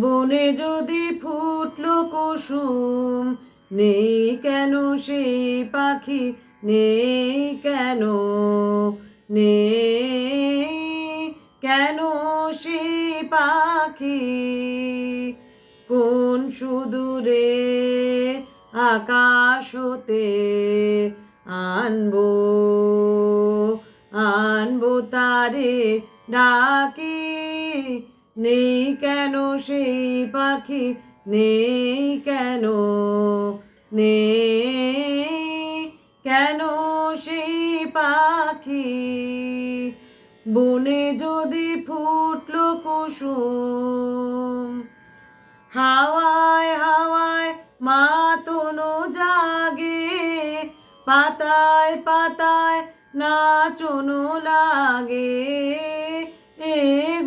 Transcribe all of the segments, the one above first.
বনে যদি ফুটল কুসুম, নেই কেন সেই পাখি, নেই কেন নেই কেন সেই পাখি? কোন সুদূরে আকাশ হতে আনব আনব তারে ডাকি নেই কেন সেই পাখি? নেই কেন? নেই কেন সেই পাখি? বনে যদি ফুটলো কুসুম, হাওয়ায় হাওয়ায় মাতনো জাগে, পাতায় পাতায় নাচনো লাগে। এ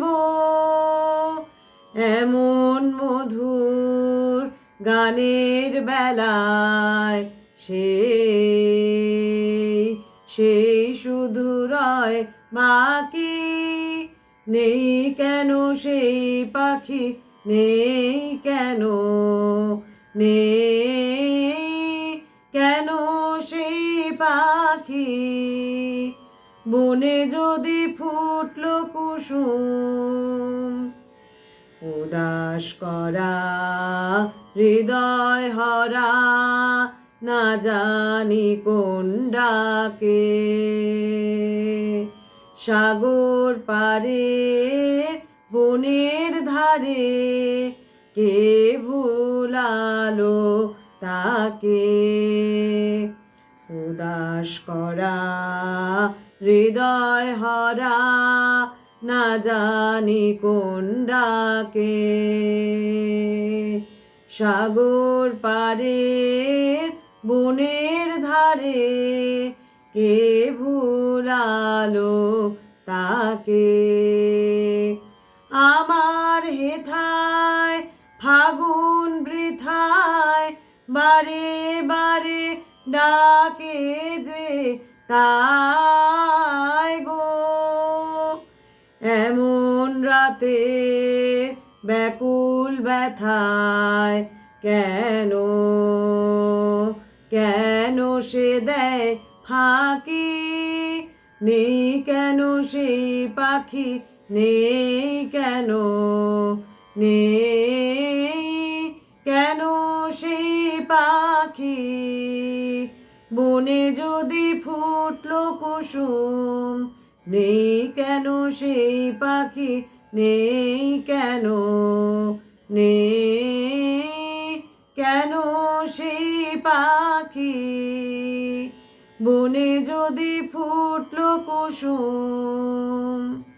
গানের বেলায় সেই সেই শুধু রয় বাকি নেই কেন সেই পাখি? নেই কেন? নেই কেন সেই পাখি? বনে যদি ফুটল কুসুম উদাস করা, হৃদয় হরা, না জানি কোন ডাকে। সাগর পারে, বনের ধারে, কে ভুলালো তাকে? উদাস করা, হৃদয় হরা না জানি কোন ডাকে। সাগর পারে, বনের ধারে, কে ভুলালো তাকে? আমার হেথায়, ফাগুন বৃথায়, বারে বারে ডাকে যে তাই রাতে ব্যাকুল ব্যথায়, কেন? কেন সে দেয় ফাঁকি? নেই কেন সেই পাখি? নেই কেন? নেই কেন সেই পাখি? বনে যদি ফুটলো কুসুম, নেই কেন সেই পাখি? নেই কেন? নেই কেন সেই পাখি? বনে যদি ফুটল কুসুম